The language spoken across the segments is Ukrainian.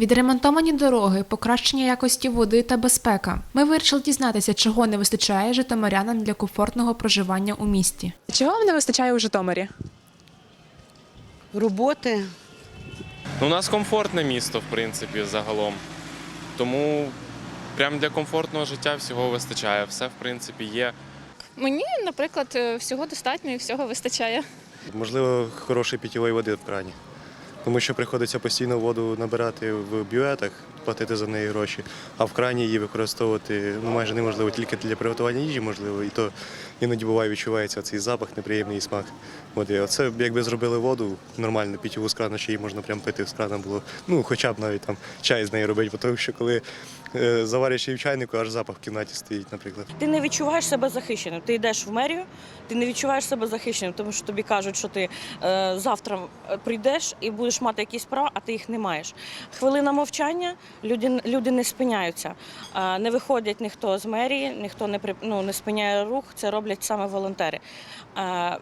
Відремонтовані дороги, покращення якості води та безпека. Ми вирішили дізнатися, чого не вистачає житомирянам для комфортного проживання у місті. Чого вам не вистачає у Житомирі? роботи. Ну, у нас комфортне місто, в принципі, загалом. Тому прям для комфортного життя всього вистачає. Все, в принципі, є. Мені, наприклад, е, всього достатньо і всього вистачає. Можливо, хорошої питьової води в крані. Тому що приходиться постійно воду набирати в бюветах, платити за неї гроші, а в крані її використовувати ну, майже неможливо тільки для приготування їжі, можливо, і то іноді буває відчувається цей запах, неприємний смак. І оце якби зробили воду нормально, питьову з крана, що її можна прям пити з крана було. Ну, хоча б навіть там чай з неї робити, тому що коли е, завариш її в чайнику, аж запах в кімнаті стоїть, наприклад. Ти не відчуваєш себе захищеним. Ти йдеш в мерію, ти не відчуваєш себе захищеним, тому що тобі кажуть, що ти е, завтра е, прийдеш і будеш мати якісь права, а ти їх не маєш. Хвилина мовчання, люди, люди не спиняються. Не виходять ніхто з мерії, ніхто не ну, не спиняє рух. Це роблять саме волонтери.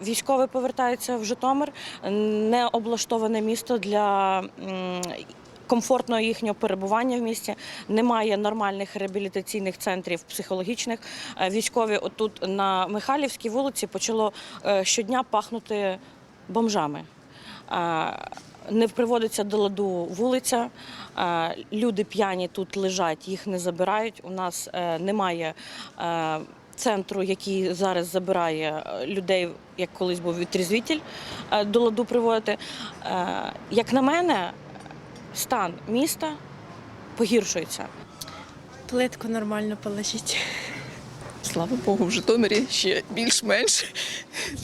Військові повертаються в Житомир, не облаштоване місто для. Комфортного їхнього перебування в місті немає нормальних реабілітаційних центрів психологічних. Військові отут на Михайлівській вулиці почало е, щодня пахнути бомжами. Не приводиться до ладу вулиця. е, Люди п'яні тут лежать, їх не забирають. У нас е, немає е, центру, який зараз забирає людей, як колись був відрізвітель, до ладу приводити. Як на мене, стан міста погіршується. Плитку нормально положіть. Слава Богу, в Житомирі ще більш-менш.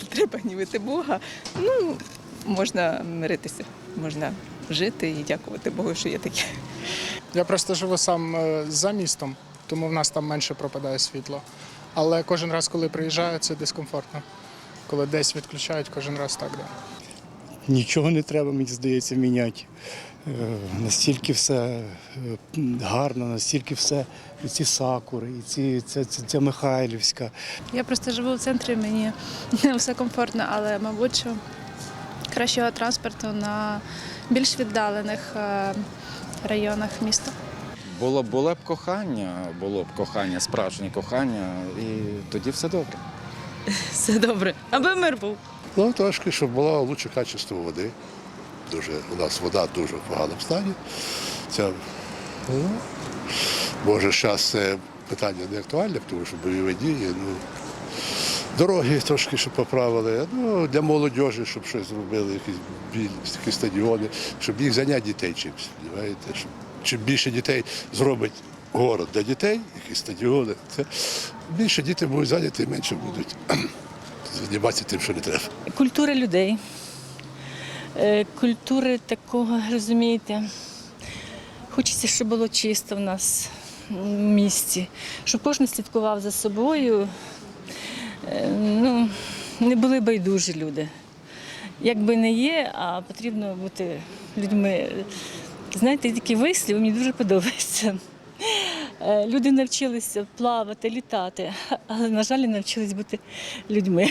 Треба гнівити Бога. Ну, можна миритися, можна жити і дякувати Богу, що є таке. Я просто живу сам е, за містом, тому в нас там менше пропадає світло. Але кожен раз, коли приїжджаю, це дискомфортно. Коли десь відключають, кожен раз так. Да. Нічого не треба, мені здається, міняти. Е, Настільки все е, гарно, настільки все і ці сакури, і ці, ця, ця, ця Михайлівська. Я просто живу в центрі, мені не все комфортно, але, мабуть, що кращого транспорту на більш віддалених е, районах міста. Було, було б кохання, було б кохання, справжнє кохання, і тоді все добре. Все добре, аби мир був. Ну, трошки, щоб було лучше качество води. Дуже, у нас вода дуже в поганому стані. Це, ну, може, зараз це питання не актуальне, тому що бойові дії. Ну, дороги трошки щоб поправили. Ну, для молодіжі, щоб щось зробили, якісь біль, такі стадіони, щоб їх зайняти дітей чимось. Щоб, чим більше дітей зробить город для дітей, якісь стадіони, це більше діти будуть зайняті, менше будуть займатися тим, що не треба. Культури людей, е, культури такого, розумієте, Хочеться, щоб було чисто в нас в місті, щоб кожен слідкував за собою. Е, Ну, не були байдужі люди. Якби не є, а потрібно бути людьми. Знаєте, такий вислів мені дуже подобається. Е, Люди навчилися плавати, літати, але, на жаль, навчились бути людьми.